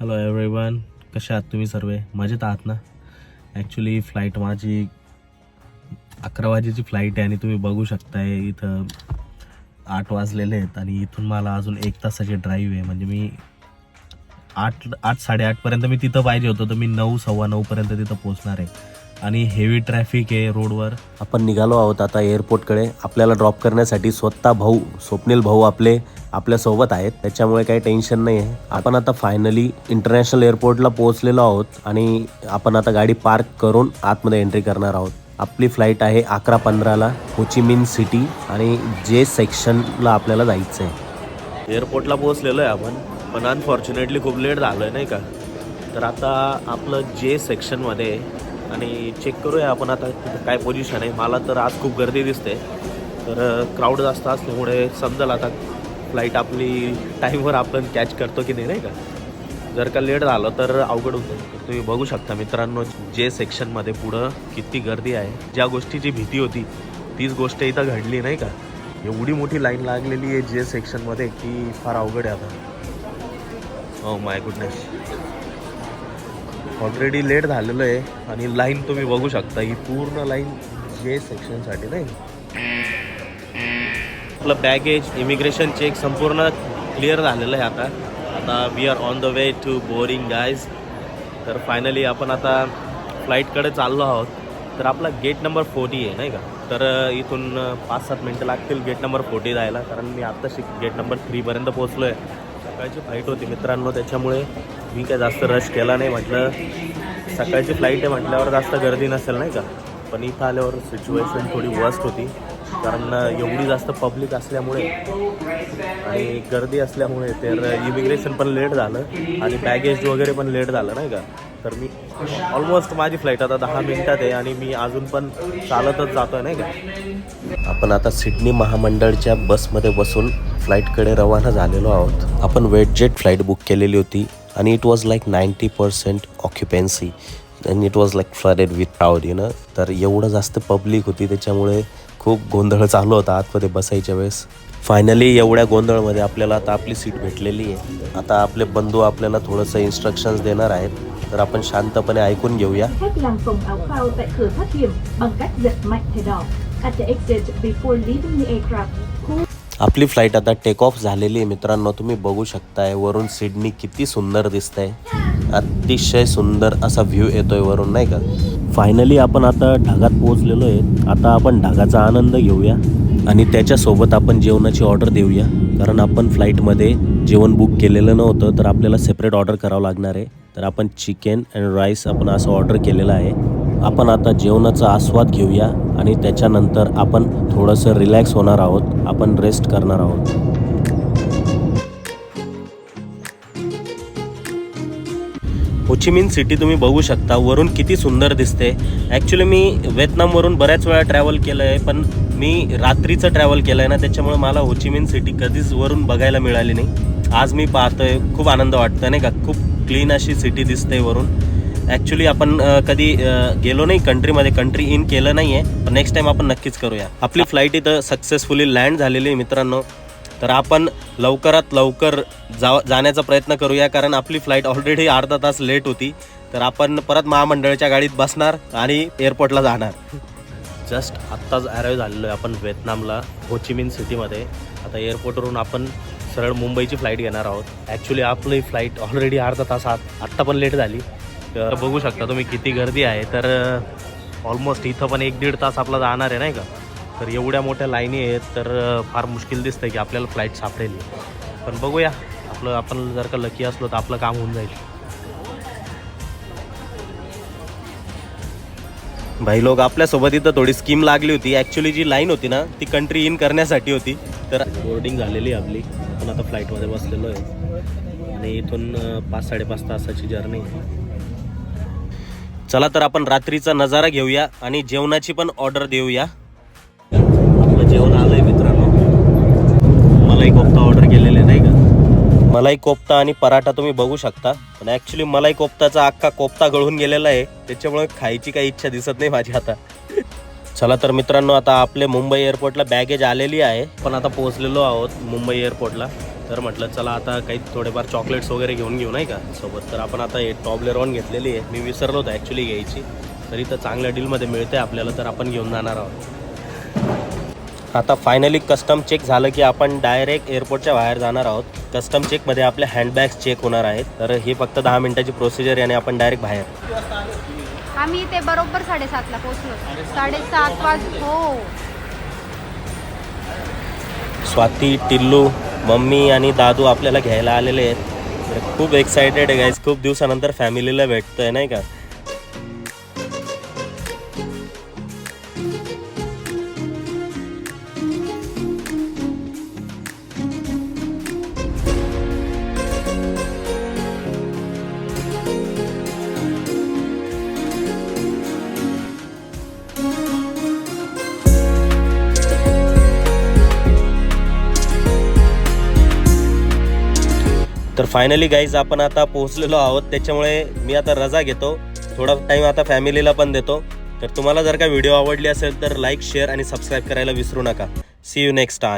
Hello everyone कसे आहात तुम्ही सर्व? मजेत आहात ना? ॲक्च्युली फ्लाईट माझी अकरा वाजेची फ्लाईट आहे आणि तुम्ही बघू शकताय इथं आठ वाजलेले आहेत आणि इथून मला अजून एक तासाची ड्राईव्ह आहे. म्हणजे मी आठ आठ साडेआठपर्यंत मी तिथं पाहिजे होतो तर मी नऊ सव्वा नऊपर्यंत तिथं पोहोचणार आहे. आणि हेवी ट्रॅफिक आहे रोडवर आपण निघालो आहोत आता एअरपोर्टकडे आपल्याला ड्रॉप करण्यासाठी स्वतः भाऊ स्वप्नील भाऊ आपले आपल्यासोबत आहेत. त्याच्यामुळे काही टेन्शन नाही आहे आपण आता फायनली इंटरनॅशनल एअरपोर्टला पोहोचलेलो आहोत आणि आपण आता गाडी पार्क करून आतमध्ये एंट्री करणार आहोत. आपली फ्लाईट आहे अकरा पंधराला होचिमिन सिटी आणि जे सेक्शनला आपल्याला जायचं आहे एअरपोर्टला पोहोचलेलो आहे आपण पण अनफॉर्च्युनेटली खूप लेट झालं आहे नाही का? तर आता आपलं जे सेक्शनमध्ये आहे आणि चेक करूया आपण आता काय पोझिशन आहे. मला तर आज खूप गर्दी दिसते. तर क्राऊड जास्त असल्यामुळे समजाल आता फ्लाईट आपली टाईमवर आपण कॅच करतो की नाही नाही का? जर का लेट झालं तर अवघड होतं. तर तुम्ही बघू शकता मित्रांनो जे सेक्शनमध्ये पुढं किती गर्दी आहे ज्या गोष्टीची भीती होती तीच गोष्ट इथं घडली नाही का? एवढी मोठी लाईन लागलेली आहे जे सेक्शनमध्ये की फार अवघड आहे आता. Oh my goodness already late झालेलं आहे आणि लाईन तुम्ही बघू शकता ही पूर्ण लाईन जे सेक्शनसाठी नाही. आपलं बॅगेज इमिग्रेशन चेक संपूर्ण क्लिअर झालेलं आहे आता. आता we are on the way to boarding guys तर फायनली आपण आता फ्लाईटकडे चाललो आहोत. तर आपला गेट नंबर फोर्टी आहे नाही का? तर इथून पाच सात मिनटं लागतील गेट नंबर फोर्टी जायला. कारण मी आत्ताशी गेट नंबर थ्रीपर्यंत पोचलो आहे सकाळची फ्लाईट होती मित्रांनो त्याच्यामुळे मी काय जास्त रश केला नाही म्हटलं. सकाळची फ्लाईट आहे म्हटल्यावर जास्त गर्दी नसेल नाही का? पण इथं आल्यावर सिच्युएशन थोडी वर्स्ट होती. कारण एवढी जास्त पब्लिक असल्यामुळे आणि गर्दी असल्यामुळे तर इमिग्रेशन पण लेट झालं आणि बॅगेज वगैरे पण लेट झालं नाही का? तर मी ऑलमोस्ट माझी फ्लाईट आता दहा मिनिटात आहे आणि मी अजून पण चालतच जातो नाही का? आपण आता सिडनी महामंडळच्या बसमध्ये बसून फ्लाईटकडे रवाना झालेलो आहोत. आपण वेटजेट फ्लाईट बुक केलेली होती आणि it was like ninety percent occupancy and it was like flooded with proud U न तर एवढं जास्त पब्लिक होती त्याच्यामुळे खूप गोंधळ चालू होता आतमध्ये बसायच्या वेळेस. फायनली एवढ्या गोंधळमध्ये आपल्याला आता आपली सीट भेटलेली आहे. आता आपले बंधू आपल्याला थोडंसं इन्स्ट्रक्शन्स देणार आहेत. तर आपण शांतपणे ऐकून घेऊया. आपली फ्लाईट आता टेक ऑफ झालेली आहे मित्रांनो. तुम्ही बघू शकताय वरून सिडनी किती सुंदर दिसतंय. अतिशय सुंदर असा व्ह्यू येतोय वरून नाही का? फायनली आपण आता ढगात पोहोचलेलो आहे. आता आपण ढगाचा आनंद घेऊया. आणि त्याच्यासोबत आपण जेवणाची ऑर्डर देऊया. कारण आपण फ्लाईटमध्ये जेवण बुक केलेलं नव्हतं तर आपल्याला सेपरेट ऑर्डर करावं लागणार आहे. तर आपण चिकन अँड राईस आपण असं ऑर्डर केलेलं आहे. आपण आता जेवणाचा आस्वाद घेऊया आणि त्याच्यानंतर आपण थोडंसं रिलॅक्स होणार आहोत. आपण रेस्ट करणार आहोत. होचिमिन सिटी तुम्ही बघू शकता. वरून किती सुंदर दिसते. ॲक्च्युली मी व्हिएतनामवरून बऱ्याच वेळा ट्रॅव्हल केलं आहे पण मी रात्रीचं ट्रॅव्हल केलं आहे ना त्याच्यामुळे मला होचिमिन सिटी कधीच वरून बघायला मिळाली नाही. आज मी पाहतोय खूप आनंद वाटतं नाही का? खूप क्लीन अशी सिटी दिसते वरून. ॲक्च्युली आपण कधी गेलो नाही कंट्रीमध्ये कंट्री इन केलं नाही आहे पण नेक्स्ट टाइम आपण नक्कीच करूया. आपली फ्लाईट इथं सक्सेसफुली लँड झालेली आहे मित्रांनो. तर आपण लवकरात लवकर जा जाण्याचा प्रयत्न करूया कारण आपली फ्लाईट ऑलरेडी अर्धा तास लेट होती. तर आपण परत महामंडळाच्या गाडीत बसणार आणि एअरपोर्टला जाणार. जस्ट आत्ताच अराईव्ह झालेलो आहे आपण व्हिएतनामला होचिमिन सिटीमध्ये. आता एअरपोर्टवरून आपण सरळ मुंबईची फ्लाईट घेणार आहोत. ॲक्च्युली आपली फ्लाईट ऑलरेडी अर्धा तास आत आत्ता पण लेट झाली. तर बघू शकता तुम्ही किती गर्दी आहे. तर ऑलमोस्ट इथं पण एक दीड तास आपला जाणार आहे नाही का? तर एवढ्या मोठ्या लाईनी आहेत तर फार मुश्किल दिसतं की आपल्याला फ्लाईट सापडेल. पण बघूया. आपलं आपण जर का लकी असलो तर आपलं काम होऊन जाईल. भाई लोक आपल्यासोबत इथं थोडी स्कीम लागली होती. ॲक्च्युली जी लाईन होती ना ती कंट्री इन करण्यासाठी होती. तर बोर्डिंग झालेली आहे आपली. आपण आता फ्लाईटमध्ये बसलेलो आहे. आणि इथून पाच साडेपाच तासाची जर्नी चला तर आपण रात्रीचा नजारा घेऊया आणि जेवणाची पण ऑर्डर देऊया. आपलं जेवण आलंय मित्रांनो. मलाई कोफ्ता ऑर्डर केलेलं मलाई कोफ्ता आणि पराठा तुम्ही बघू शकता. पण ॲक्च्युली मलाई कोफ्ताचा अख्खा कोफ्ता गळून गेलेला आहे. त्याच्यामुळे खायची काही इच्छा दिसत नाही माझी आता. चला तर मित्रांनो आता आपले मुंबई एअरपोर्टला बॅगेज आलेली आहे. पण आता पोहोचलेलो आहोत मुंबई एअरपोर्टला तर म्हटलं चला आता काही थोडेफार चॉकलेट्स वगैरे घेऊन घेऊ नाही का? सोबत. तर आपण आता हे टॉबलेरॉन घेतलेली आहे. मी विसरलो होतो ॲक्च्युली घ्यायची. तरी तर चांगल्या डीलमध्ये मिळते आपल्याला तर आपण घेऊन जाणार आहोत. आता फायनली कस्टम चेक झालं की आपण डायरेक्ट एअरपोर्टच्या बाहेर जाणार आहोत. कस्टम चेकमध्ये आपले हँडबॅग्स चेक होणार आहेत. तर ही फक्त दहा मिनिटाची प्रोसिजर आहे आणि आपण डायरेक्ट बाहेर. आम्ही इथे बरोबर साडेसातला पोहोचलो. साडेसात वाज हो. स्वाती टिल्लू मम्मी आणि दादू आपल्याला घ्यायला आलेले आहेत. खूप एक्सायटेड आहे गाईज खूप दिवसानंतर फॅमिलीला भेटतोय नाही का? तर फायनली गाईज आपण आता पोहोचलेलो आहोत. त्याच्यामुळे मी आता रजा घेतो. थोडा टाईम आता फॅमिलीला पण देतो. तर तुम्हाला जर का व्हिडिओ आवडली असेल तर लाईक शेअर आणि सबस्क्राईब करायला विसरू नका. C you next time